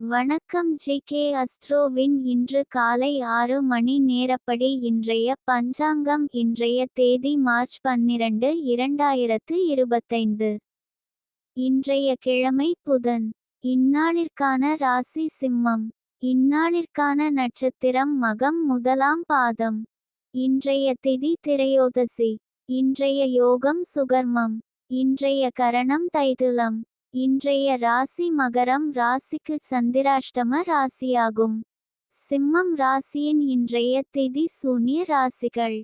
வணக்கம் G K அஸ்ட்ரோவின் இன்று காலை ஆறு மணி நேரப்படி இன்றைய பஞ்சாங்கம் இன்றைய தேதி மார்ச் பன்னிரண்டு இரண்டாயிரத்து இருபத்தைந்து. இன்றைய கிழமை புதன். இந்நாளிற்கான ராசி சிம்மம். இந்நாளிற்கான நட்சத்திரம் மகம் முதலாம் பாதம். இன்றைய திதி திரையோதசி. இன்றைய யோகம் சுகர்மம். இன்றைய கரணம் தைதுலம். இன்றைய ராசி மகரம் ராசிக்கு சந்திராஷ்டம ராசியாகும். சிம்மம் ராசியின் இன்றைய திதி சூன்ய ராசிகள்.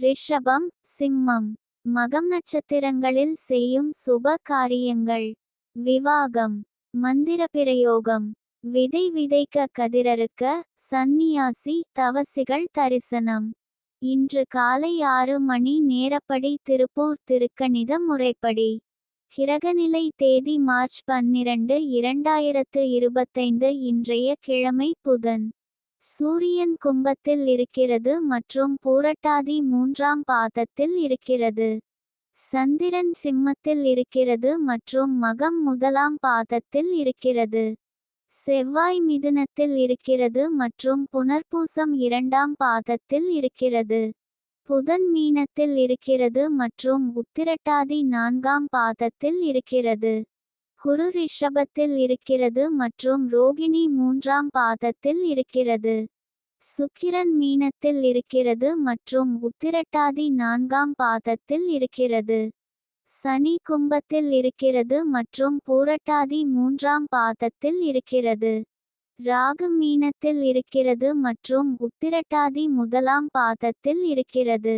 ரிஷபம் சிம்மம். மகம் நட்சத்திரங்களில் செய்யும் சுப காரியங்கள். விவாகம். மந்திர பிரயோகம். விதை விதைக்க கதிரறுக்க சந்நியாசி தவசிகள் தரிசனம். இன்று காலை ஆறு மணி நேரப்படி திருப்பூர் திருக்கணித முறைப்படி. கிரகநிலை தேதி மார்ச் பன்னிரண்டு இரண்டாயிரத்து இருபத்தைந்து இன்றைய கிழமை புதன். சூரியன் கும்பத்தில் இருக்கிறது மற்றும் பூரட்டாதி மூன்றாம் பாதத்தில் இருக்கிறது. சந்திரன் சிம்மத்தில் இருக்கிறது மற்றும் மகம் முதலாம் பாதத்தில் இருக்கிறது. செவ்வாய் மிதுனத்தில் இருக்கிறது மற்றும் புனர்பூசம் இரண்டாம் பாதத்தில் இருக்கிறது. புதன் மீனத்தில் இருக்கிறது மற்றும் உத்திரட்டாதி நான்காம் பாதத்தில் இருக்கிறது. குரு ரிஷபத்தில் இருக்கிறது மற்றும் ரோகிணி மூன்றாம் பாதத்தில் இருக்கிறது. சுக்கிரன் மீனத்தில் இருக்கிறது மற்றும் உத்திரட்டாதி நான்காம் பாதத்தில் இருக்கிறது. சனி கும்பத்தில் இருக்கிறது மற்றும் பூரட்டாதி மூன்றாம் பாதத்தில் இருக்கிறது. ராகு மீனத்தில் இருக்கிறது மற்றும் உத்திரட்டாதி முதலாம் பாதத்தில் இருக்கிறது.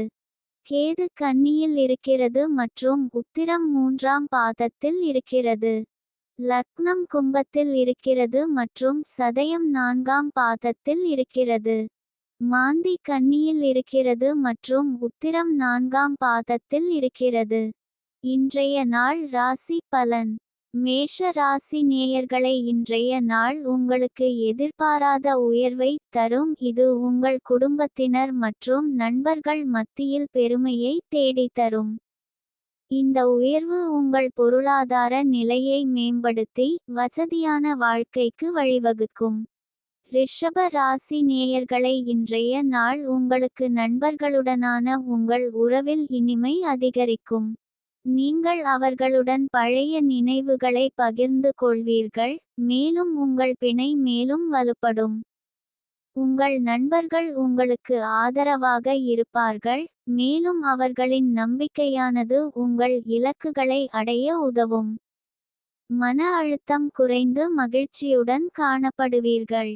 கேது கன்னியில் இருக்கிறது மற்றும் உத்திரம் மூன்றாம் பாதத்தில் இருக்கிறது. லக்னம் கும்பத்தில் இருக்கிறது மற்றும் சதயம் நான்காம் பாதத்தில் இருக்கிறது. மாந்தி கன்னியில் இருக்கிறது மற்றும் உத்திரம் நான்காம் பாதத்தில் இருக்கிறது. இன்றைய நாள் ராசி பலன். மேஷ ராசி நேயர்களை இன்றைய நாள் உங்களுக்கு எதிர்பாராத உயர்வை தரும். இது உங்கள் குடும்பத்தினர் மற்றும் நண்பர்கள் மத்தியில் பெருமையை தேடித்தரும். இந்த உயர்வு உங்கள் பொருளாதார நிலையை மேம்படுத்தி வசதியான வாழ்க்கைக்கு வழிவகுக்கும். ரிஷப ராசி நேயர்களை இன்றைய நாள் உங்களுக்கு நண்பர்களுடனான உங்கள் உறவில் இனிமை அதிகரிக்கும். நீங்கள் அவர்களுடன் பழைய நினைவுகளை பகிர்ந்து கொள்வீர்கள் மேலும் உங்கள் பிணை மேலும் வலுப்படும். உங்கள் நண்பர்கள் உங்களுக்கு ஆதரவாக இருப்பார்கள் மேலும் அவர்களின் நம்பிக்கையானது உங்கள் இலக்குகளை அடைய உதவும். மன அழுத்தம் குறைந்து மகிழ்ச்சியுடன் காணப்படுவீர்கள்.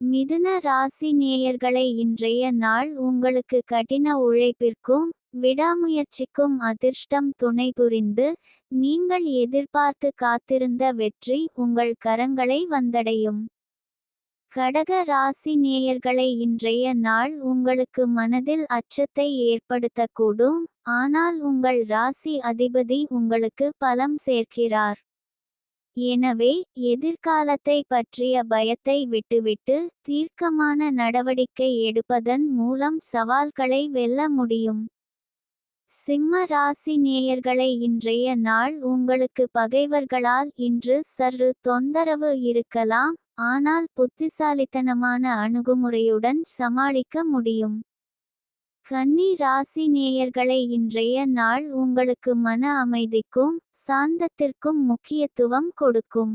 மிதுன ராசி நேயர்களை இன்றைய நாள் உங்களுக்கு கடின உழைப்பிற்கும் விடாமுயற்சிக்கும் அதிர்ஷ்டம் துணை புரிந்து நீங்கள் எதிர்பார்த்து காத்திருந்த வெற்றி உங்கள் கரங்களை வந்தடையும். கடக ராசி நேயர்களை இன்றைய நாள் உங்களுக்கு மனதில் அச்சத்தை ஏற்படுத்தக்கூடும் ஆனால் உங்கள் ராசி அதிபதி உங்களுக்கு பலம் சேர்க்கிறார். எனவே எதிர்காலத்தை பற்றிய பயத்தை விட்டுவிட்டு தீர்க்கமான நடவடிக்கை எடுப்பதன் மூலம் சவால்களை வெல்ல முடியும். சிம்ம ராசி நேயர்களை இன்றைய நாள் உங்களுக்கு பகைவர்களால் இன்று சற்று தொந்தரவு இருக்கலாம். ஆனால் புத்திசாலித்தனமான அணுகுமுறையுடன் சமாளிக்க முடியும். கன்னி ராசி நேயர்களை இன்றைய நாள் உங்களுக்கு மன அமைதிக்கும் சாந்தத்திற்கும் முக்கியத்துவம் கொடுக்கும்.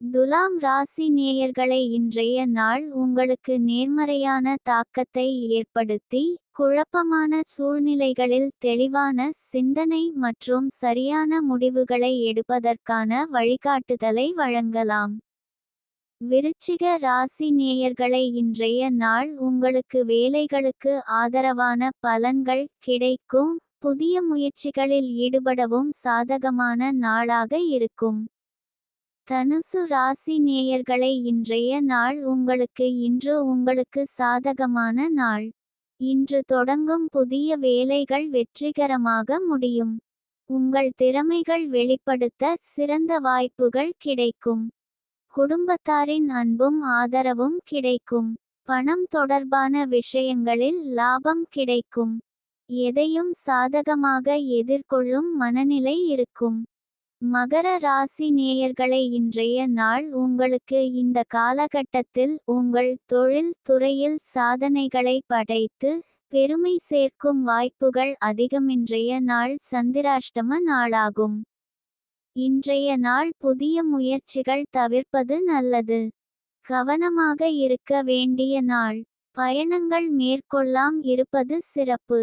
துலாம் ராசி நேயர்களை இன்றைய நாள் உங்களுக்கு நேர்மறையான தாக்கத்தை ஏற்படுத்தி குழப்பமான சூழ்நிலைகளில் தெளிவான சிந்தனை மற்றும் சரியான முடிவுகளை எடுப்பதற்கான வழிகாட்டுதலை வழங்கலாம். விருச்சிக ராசி நேயர்களை இன்றைய நாள் உங்களுக்கு வேலைகளுக்கு ஆதரவான பலன்கள் கிடைக்கும் புதிய முயற்சிகளில் ஈடுபடவும் சாதகமான நாளாக இருக்கும். தனுசு ராசி நேயர்களை இன்றைய நாள் உங்களுக்கு இன்று உங்களுக்கு சாதகமான நாள். இன்று தொடங்கும் புதிய வேலைகள் வெற்றிகரமாக முடியும். உங்கள் திறமைகள் வெளிப்படுத்த சிறந்த வாய்ப்புகள் கிடைக்கும். குடும்பத்தாரின் அன்பும் ஆதரவும் கிடைக்கும். பணம் தொடர்பான விஷயங்களில் லாபம் கிடைக்கும். எதையும் சாதகமாக எதிர்கொள்ளும் மனநிலை இருக்கும். மகர ராசி நேயர்களை இன்றைய நாள் உங்களுக்கு இந்த காலகட்டத்தில் உங்கள் தொழில் துறையில் சாதனைகளை படைத்து பெருமை சேர்க்கும் வாய்ப்புகள் அதிகம். இன்றைய நாள் சந்திராஷ்டம நாளாகும். இன்றைய நாள் புதிய முயற்சிகள் தவிர்ப்பது நல்லது. கவனமாக இருக்க வேண்டிய நாள். பயணங்கள் மேற்கொள்ளாம் இருப்பது சிறப்பு.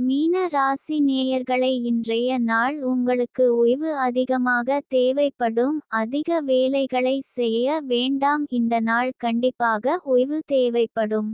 மீன ராசி நேயர்களை இன்றைய நாள் உங்களுக்கு ஓய்வு அதிகமாக தேவைப்படும். அதிக வேலைகளை செய்ய வேண்டாம். இந்த நாள் கண்டிப்பாக ஓய்வு தேவைப்படும்.